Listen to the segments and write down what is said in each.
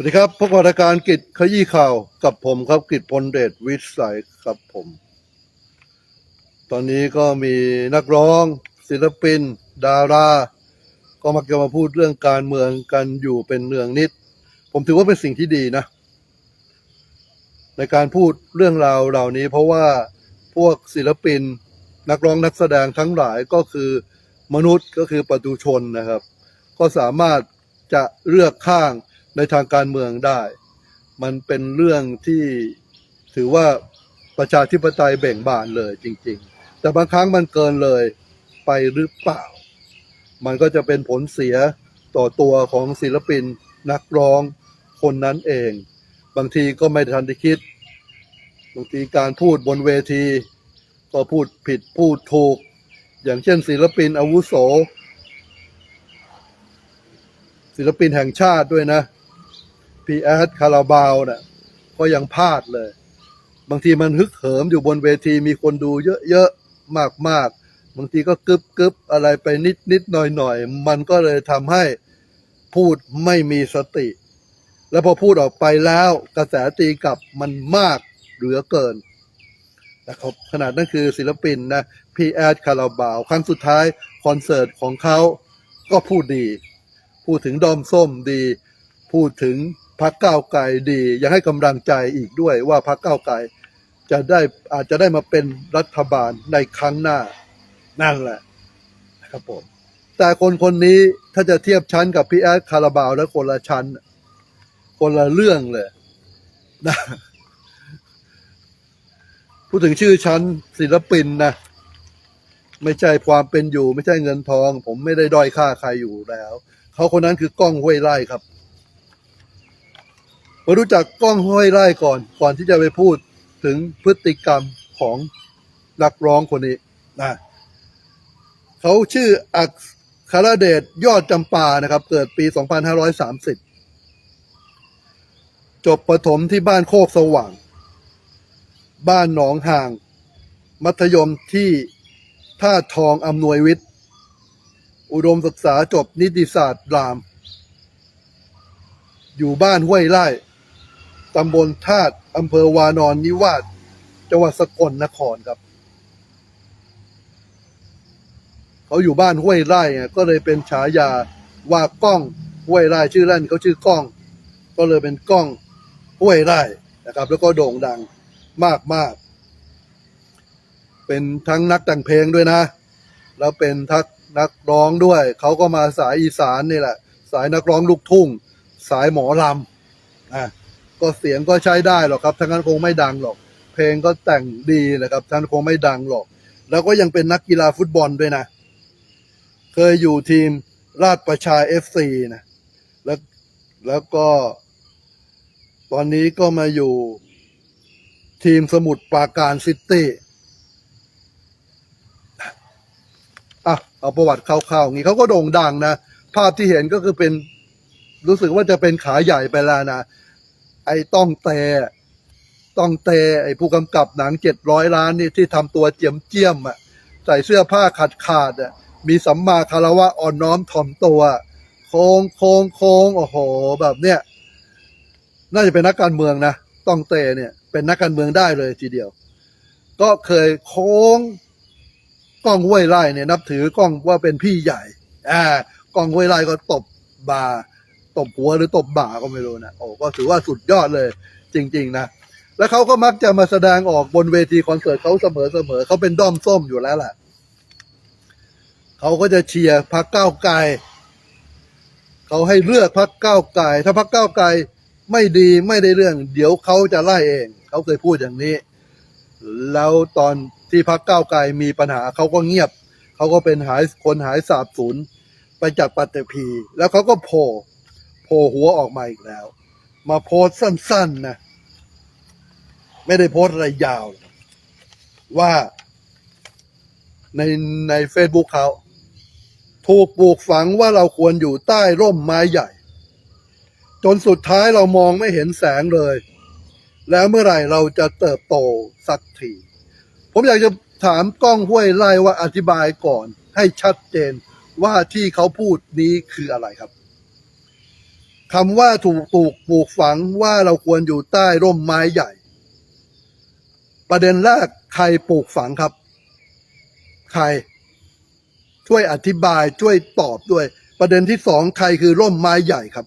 สวัสดีครับพบกับรายการกิจขยี้ข่าวกับผมครับกิจพลเดชวิสัยครับผม ตอนนี้ก็มีนักร้อง ศิลปิน ดารา ก็มักจะมาพูดเรื่องการเมืองกันอยู่เป็นเนืองนิด ผมถือว่าเป็นสิ่งที่ดีนะ ในการพูดเรื่องราวเหล่านี้ เพราะว่าพวกศิลปิน นักร้องนักแสดงทั้งหลายก็คือมนุษย์ก็คือประตูชนนะครับ ก็สามารถจะเลือกข้าง ในทางการเมืองได้ มันเป็นเรื่องที่ถือว่าประชาธิปไตยเบ่งบานเลยจริง ๆ แต่บางครั้งมันเกินเลยไปหรือเปล่า มันก็จะเป็นผลเสียต่อตัวของศิลปินนักร้องคนนั้นเอง บางทีก็ไม่ทันได้คิด บางทีการพูดบนเวที ก็พูดผิดพูดถูก อย่างเช่น ศิลปินอาวุโส ศิลปินแห่งชาติด้วยนะ พีแอดคาราบาวน่ะก็ยังพลาดเลย บางทีมันฮึกเหิมอยู่บนเวทีมีคนดูเยอะๆ มากๆ บางทีก็กึบกึบอะไรไปนิดนิดหน่อยหน่อยมันก็เลยทำให้พูดไม่มีสติ แล้วพอพูดออกไปแล้วกระแสตีกลับมันมากเหลือเกินนะครับขนาดนั้นคือศิลปินนะพีแอดคาราบาว ครั้งสุดท้ายคอนเสิร์ตของเขาก็พูดดี พูดถึงดอมส้มดี พูดถึง พักก้าวไกลดี ยังให้กำลังใจอีกด้วยว่าพักก้าวไกลจะได้อาจจะได้มาเป็นรัฐบาลในครั้งหน้านั่นแหละนะครับผม แต่คนคนนี้ถ้าจะเทียบชั้นกับพี่แอดคาราบาวแล้วคนละชั้น คนละเรื่องเลยนะพูดถึงชื่อชั้นศิลปินนะไม่ใช่ความเป็นอยู่ ไม่ใช่เงินทอง ผมไม่ได้ด้อยค่าใครอยู่แล้ว เขาคนนั้นคือกล้องห้วยไร่ครับ มารู้จักกล้องห้วยไร่ก่อน ก่อนที่จะไปพูดถึงพฤติกรรมของนักร้องคนนี้นะเขาชื่ออักคารเดชยอดจำปานะครับ เกิดปี 2530 จบประถมที่บ้านโคกสว่าง บ้านหนองห่าง มัธยมที่ท่าทองอำนวยวิทย์ อุดมศึกษาจบนิติศาสตร์ราม อยู่บ้านห้วยไร่ ตำบลธาตุอำเภอวานอนนิวาสจังหวัดสกลนครครับ เขาอยู่บ้านห้วยไร่ไงก็เลยเป็นฉายาว่ากล้องห้วยไร่ชื่อเล่นเขาชื่อกล้อง ก็เลยเป็นกล้องห้วยไร่นะครับ แล้วก็โด่งดังมากมากๆเป็นทั้งนักแต่งเพลงด้วยนะ แล้วเป็นทักนักร้องด้วย เขาก็มาสายอีสานนี่แหละ สายนักร้องลูกทุ่ง สายหมอลำอะ ก็เสียงก็ใช้ได้หรอกครับทั้งนั้นคงไม่ดังหรอก เพลงก็แต่งดีนะครับท่านคงไม่ดังหรอก แล้วก็ยังเป็นนักกีฬาฟุตบอลด้วยนะ เคยอยู่ทีมราชประชาเอฟซีนะแล้วแล้วก็ ตอนนี้ก็มาอยู่ทีมสมุทรปราการซิตี้อะเอาประวัติคร่าวๆงี้เขาก็โด่งดังนะ ภาพที่เห็นก็คือเป็นรู้สึกว่าจะเป็นขาใหญ่ไปแล้วนะ ไอ้ต้องเตต้องเตไอ้ผู้กำกับหนังเจ็ดร้อยล้านนี่ที่ทำตัวเจียมเจียมอะใส่เสื้อผ้าขาดขาดอะมีสัมมาคารวะอ่อนน้อมถ่อมตัว โค้งโค้งโค้งโอ้โห แบบเนี้ยน่าจะเป็นนักการเมืองนะต้องเตเนี่ยเป็นนักการเมืองได้เลยทีเดียว ก็เคยโค้งกล้องห้วยไร่เนี่ยนับถือกล้องว่าเป็นพี่ใหญ่อ่ากล้องห้วยไร่ก็ตบบา ตบหัวหรือตบบ่าก็ไม่รู้นะโอ้ก็ถือว่าสุดยอดเลย จริง ๆ นะ แล้วเขาก็มักจะมาแสดงออกบนเวทีคอนเสิร์ตเขาเสมอเสมอเขาเป็นด้อมส้มอยู่แล้วแหละเขาก็จะเชียร์พักเก้าไกลเขาให้เลือกพักเก้าไกลถ้าพักเก้าไกลไม่ดีไม่ได้เรื่อง เดี๋ยวเขาจะไล่เอง เขาเคยพูดอย่างนี้ แล้วตอนที่พักเก้าไกลมีปัญหาเขาก็เงียบ เขาก็เป็นหายคนหายสาบสูญไปจากปัตตภีแล้วเขาก็โผล่ โผล่หัวออกมาอีกแล้ว มาโพสสั้น ๆนะ ไม่ได้โพสอะไรยาว ว่าในในเฟซบุ๊กเขา ถูกปลูกฝังว่าเราควรอยู่ใต้ร่มไม้ใหญ่ จนสุดท้ายเรามองไม่เห็นแสงเลย แล้วเมื่อไหร่เราจะเติบโตสักที ผมอยากจะถามกล้องห้วยไล่ว่าอธิบายก่อนให้ชัดเจนว่าที่เขาพูดนี้คืออะไรครับ คำว่าถูกปลูกปลูกฝังว่าเราควรอยู่ใต้ร่มไม้ใหญ่ ประเด็นแรกใครปลูกฝังครับ ใคร ช่วยอธิบายช่วยตอบด้วย ประเด็นที่สองใครคือร่มไม้ใหญ่ครับ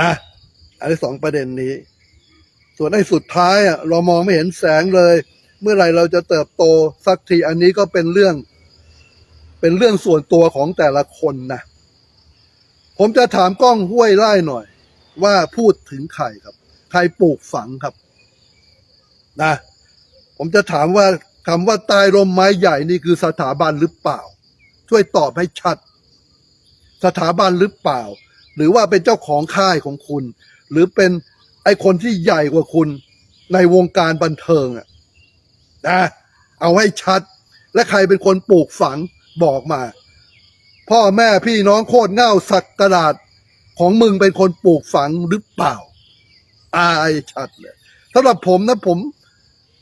นะอันที่สองประเด็นนี้ ส่วนไอ้สุดท้ายอะเรามองไม่เห็นแสงเลย เมื่อไรเราจะเติบโตสักทีอันนี้ก็เป็นเรื่อง เป็นเรื่องส่วนตัวของแต่ละคนนะ ผมจะถามกล้องห้วยไล่หน่อย ว่าพูดถึงใครครับ ใครปลูกฝังครับ นะ ผมจะถามว่าคำว่าใตายร่มไม้ใหญ่นี่คือสถาบันหรือเปล่า ช่วยตอบให้ชัด สถาบันหรือเปล่า หรือว่าเป็นเจ้าของค่ายของคุณ หรือเป็นไอคนที่ใหญ่กว่าคุณในวงการบันเทิงอะนะเอาให้ชัด และใครเป็นคนปลูกฝังบอกมา พ่อแม่พี่น้องโคตรเง่าสักกระดาษของมึงเป็นคนปลูกฝังหรือเปล่า อายชัดเลยสำหรับผมนะผม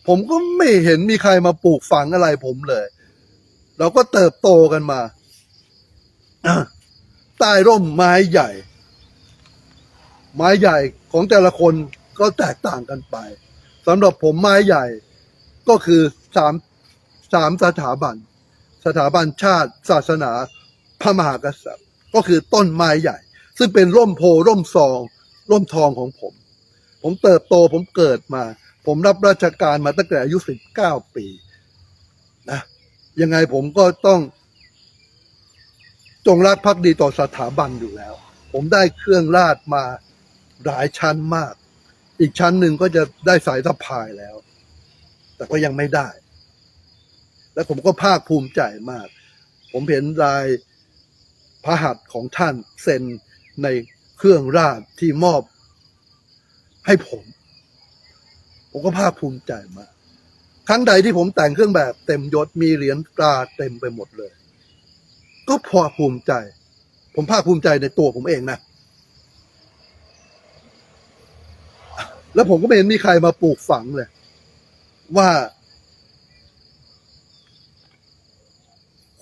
ผมก็ไม่เห็นมีใครมาปลูกฝังอะไรผมเลย เราก็เติบโตกันมาใต้ร่มไม้ใหญ่ ไม้ใหญ่ของแต่ละคนก็แตกต่างกันไปสำหรับผมไม้ใหญ่ ก็คือสามสามสถาบัน สถาบันชาติ ศาสนา พระมหากษัตริย์ ก็คือต้นไม้ใหญ่ ซึ่งเป็นร่มโพร่มซอง ร่มทองของผม ผมเติบโตผมเกิดมา ผมรับราชการมาตั้งแต่อายุสิบเก้าปีนะยังไงผมก็ต้อง จงรักภักดีต่อสถาบันอยู่แล้ว ผมได้เครื่องราชมาหลายชั้นมาก อีกชั้นหนึ่งก็จะได้สายสะพายแล้ว แต่ก็ยังไม่ได้ และผมก็ภาคภูมิใจมาก ผมเห็นลาย พระหัตถ์ของท่านเซ็นในเครื่องราชที่มอบให้ผม ผมก็ภาคภูมิใจมากครั้งใดที่ผมแต่งเครื่องแบบเต็มยศมีเหรียญตราเต็มไปหมดเลย ก็พอภูมิใจ ผมภาคภูมิใจในตัวผมเองนะ แล้วผมก็ไม่เห็นมีใครมาปลูกฝังเลย ว่า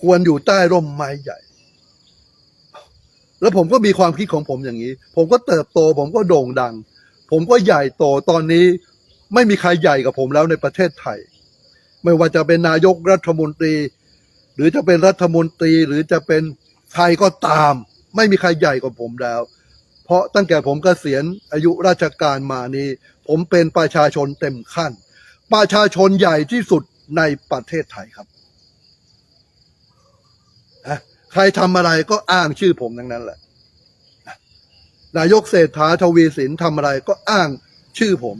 ควรอยู่ใต้ร่มไม้ใหญ่ แล้วผมก็มีความคิดของผมอย่างนี้ ผมก็เติบโต ผมก็โด่งดัง ผมก็ใหญ่โตตอนนี้ไม่มีใครใหญ่กับผมแล้วในประเทศไทย ไม่ว่าจะเป็นนายกรัฐมนตรี หรือจะเป็นรัฐมนตรีหรือจะเป็นใครก็ตาม ไม่มีใครใหญ่กว่าผมแล้ว เพราะตั้งแต่ผมกเกษียณอายุราชการมานี้ ผมเป็นประชาชนเต็มขั้น ประชาชนใหญ่ที่สุดในประเทศไทยครับนะ ใครทำอะไรก็อ้างชื่อผมทั้งนั้นแหละนายกเศรษฐาทวีสินทำอะไรก็อ้างชื่อผม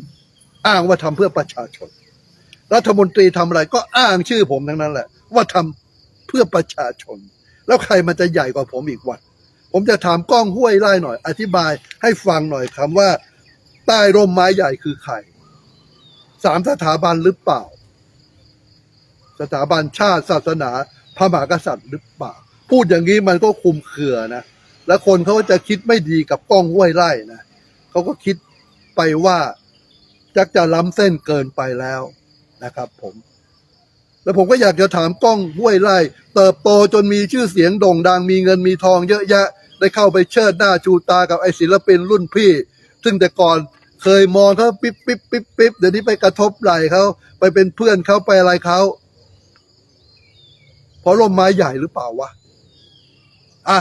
อ้างว่าทำเพื่อประชาชน รัฐมนตรีทำอะไรก็อ้างชื่อผมทั้งนั้นแหละ ว่าทำเพื่อประชาชน แล้วใครมันจะใหญ่กว่าผมอีกวัน ผมจะถามกล้องห้วยไล่หน่อย อธิบายให้ฟังหน่อยคำว่า ใต้ร่มไม้ใหญ่คือใครสามสถาบันหรือเปล่า สถาบันชาติศาสนาพระมหากษัตริย์หรือเปล่า พูดอย่างนี้มันก็คุมเคือนะ แล้วคนเขาก็จะคิดไม่ดีกับกล้องห้วยไร่นะเขาก็คิดไปว่าจักจะล้ำเส้นเกินไปแล้วนะครับ ผม แล้วผมก็อยากจะถามกล้องห้วยไร่ เติบโตจนมีชื่อเสียงโด่งดังมีเงินมีทองเยอะแยะ ได้เข้าไปเชิดหน้าชูตากับไอศิลปินรุ่นพี่ ซึ่งแต่ก่อนเคยมองเขาปิ๊บปิ๊บปิ๊บปิ๊บเดี๋ยวนี้ไปกระทบไหล่เขาไปเป็นเพื่อนเขาไปอะไรเขาเพราะร่มไม้ใหญ่หรือเปล่าวะ อะ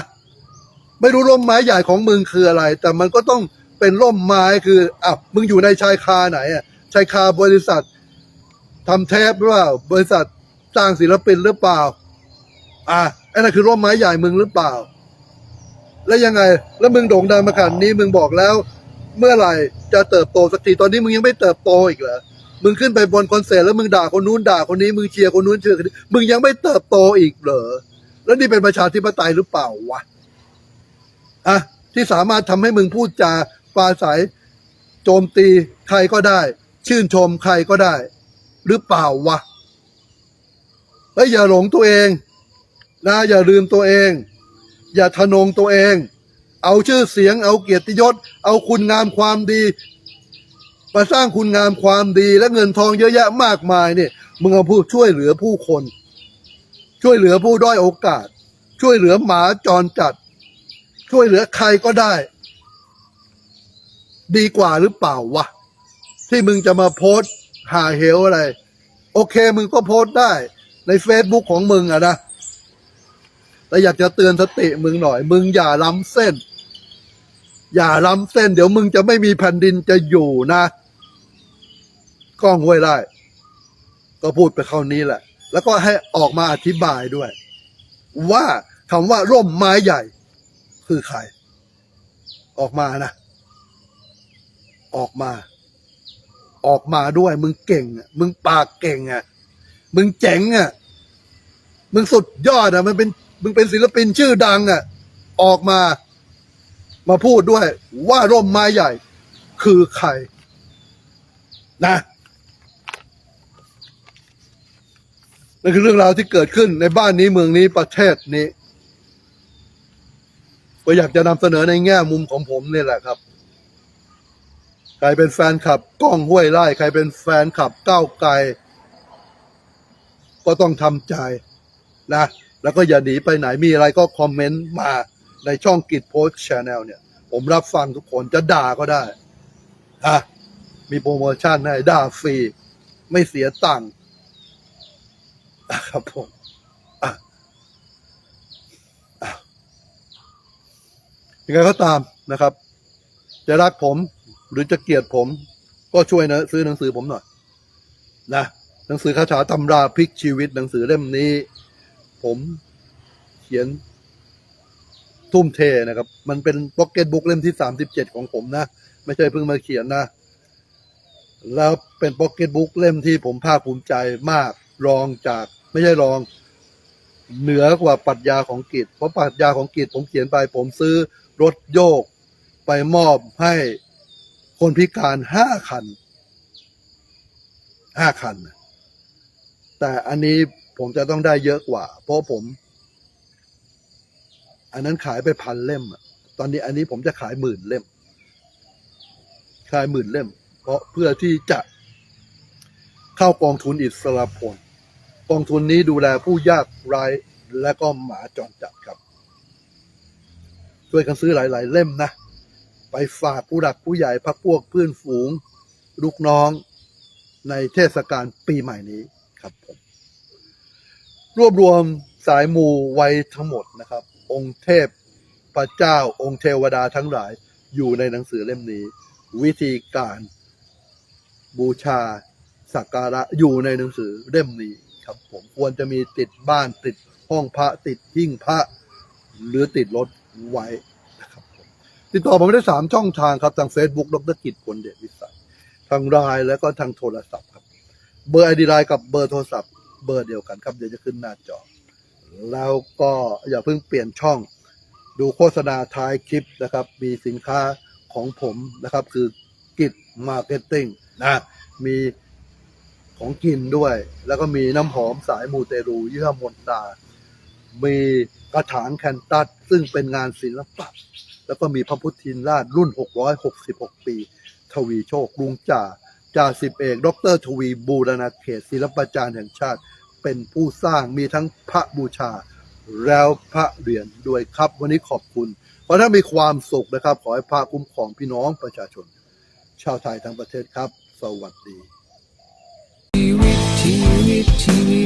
ไม่รู้ร่มไม้ใหญ่ของมึงคืออะไร แต่มันก็ต้องเป็นร่มไม้คืออะมึงอยู่ในชายคาไหนอะชายคาบริษัททำเทปหรือเปล่าบริษัทจ้างศิลปินหรือเปล่า อะไอ้นั่นคือร่มไม้ใหญ่มึงหรือเปล่า แล้วยังไง แล้วมึงโด่งดังมาขนาดนี้มึงบอกแล้ว เมื่อไหร่จะเติบโตสักทีตอนนี้มึงยังไม่เติบโตอีกเหรอมึงขึ้นไปบนคอนเสิร์ตแล้วมึงด่าคนนู้นด่าคนนี้มึงเชียร์คนนู้นเชียร์คนนี้มึงยังไม่เติบโตอีกเหรอ แล้วนี่เป็นประชาธิปไตยหรือเปล่าวะอะที่สามารถทำให้มึงพูดจาปราศัยโจมตีใครก็ได้ ชื่นชมใครก็ได้ หรือเปล่าวะเฮ้ยอย่าหลงตัวเองนะอย่าลืมตัวเอง อย่าทะนงตัวเอง เอาชื่อเสียง เอาเกียรติยศ เอาคุณงามความดีมาสร้างคุณงามความดีและเงินทองเยอะแยะมากมายเนี่ยมึงเอาผู้ช่วยเหลือผู้คน ช่วยเหลือผู้ด้อยโอกาส ช่วยเหลือหมาจรจัด ช่วยเหลือใครก็ได้ ดีกว่าหรือเปล่าวะที่มึงจะมาโพสหาเหวอะไร โอเคมึงก็โพสได้ใน Facebook ของมึงอะนะแต่อยากจะเตือนสติมึงหน่อย มึงอย่าล้ำเส้น อย่าล้ำเส้น เดี๋ยวมึงจะไม่มีแผ่นดินจะอยู่นะ ก้องห้วยไร่ก็พูดไปเข้านี้แหละ แล้วก็ให้ออกมาอธิบายด้วย ว่าคำว่าร่มไม้ใหญ่ คือใคร ออกมานะ ออกมา ออกมาด้วย มึงเก่งอะมึงปากเก่งอะมึงเจ๋งอะมึงสุดยอดอะมันเป็นมึงเป็นศิลปินชื่อดังอะ ออกมา มาพูดด้วย ว่าร่มไม้ใหญ่ คือใคร นะ นั่นคือเรื่องราวที่เกิดขึ้นในบ้านนี้เมืองนี้ประเทศนี้ก็อยากจะนำเสนอในแง่มุมของผมนี่แหละครับ ใครเป็นแฟนคลับกล้องห้วยไร่ใครเป็นแฟนคลับก้าวไกลก็ต้องทำใจนะ แล้วก็อย่าหนีไปไหนมีอะไรก็คอมเมนต์มาในช่องกิจโพสชแนลเนี่ย ผมรับฟังทุกคนจะด่าก็ได้ฮะมีโปรโมชั่นให้ด่าฟรี ไม่เสียตังค์ ครับผมอะอะยังไงก็ตามนะครับ จะรักผมหรือจะเกลียดผม ก็ช่วยนะซื้อหนังสือผมหน่อยนะหนังสือคาถาตำราพลิกชีวิตหนังสือเล่มนี้ ผมเขียนทุ่มเทนะครับ มันเป็นพ็อกเก็ตบุ๊กเล่มที่สามสิบเจ็ดของผมนะ ไม่ใช่เพิ่งมาเขียนนะ แล้วเป็นพ็อกเก็ตบุ๊กเล่มที่ผมภาคภูมิใจมาก รองจากไม่ใช่รอง เหนือกว่าปรัชญาของกิจ เพราะปรัชญาของกิจผมเขียนไป ผมซื้อรถโยกไปมอบให้คนพิการห้าคันห้าคัน แต่อันนี้ผมจะต้องได้เยอะกว่า เพราะผม อันนั้นขายไปพันเล่มตอนนี้อันนี้ผมจะขายหมื่นเล่ม ขายหมื่นเล่ม เพราะเพื่อที่จะเข้ากองทุนอิสระพล กองทุนนี้ดูแลผู้ยากไร้และก็หมาจรจัดครับ ช่วยกันซื้อหลาย ๆ เล่มนะ ไปฝากผู้หลักผู้ใหญ่พักพวกเพื่อนฝูง ลูกน้องในเทศกาลปีใหม่นี้ครับผมรวบรวมสายมูไว้ทั้งหมดนะครับ องค์เทพพระเจ้าองค์เทวดาทั้งหลายอยู่ในหนังสือเล่มนี้ วิธีการบูชาสักการะอยู่ในหนังสือเล่มนี้ ครับผมควรจะมีติดบ้านติดห้องพระติดหิ้งพระ หรือติดรถไว้นะครับผมติดต่อผมได้สามช่องทางครับทาง Facebook ดรกิจพลเดชวิสัยทางไลน์แล้วก็ทางโทรศัพท์ครับ เบอร์ไอดีไลน์กับเบอร์โทรศัพท์ เบอร์เดียวกันครับเดี๋ยวจะขึ้นหน้าจอ แล้วก็อย่าเพิ่งเปลี่ยนช่อง ดูโฆษณาท้ายคลิปนะครับ มีสินค้าของผมนะครับ คือกิจมาร์เก็ตติ้งนะมี ของกินด้วย แล้วก็มีน้ำหอมสายมูเตรูยี่ห้อมนตา มีกระถางแคนตัสซึ่งเป็นงานศิลปะ แล้วก็มีพระพุทธินราชรุ่น 666 ปี ทวีโชคลุงจ่าจ่าสิบเอก ดรทวีบูรณาเขตศิลปจารย์แห่งชาติ เป็นผู้สร้างมีทั้งพระบูชา แล้วพระเหรียญด้วยครับ วันนี้ขอบคุณ เพราะถ้ามีความสุขนะครับ ขอให้พระคุ้มครองพี่น้องประชาชน ชาวไทยทั้งประเทศครับ สวัสดี ตชีวิ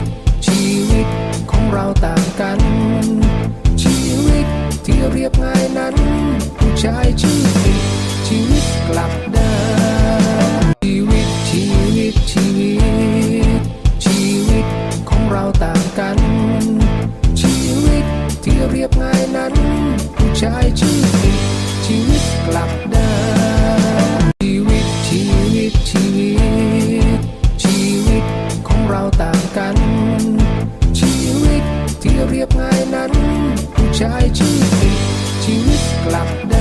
ต ชีวิตของเราต่างกัน ชีวิตที่เรียบง่ายนั้น ผู้ชายชื่อติดชีวิตกลับ ชีวิตกลับ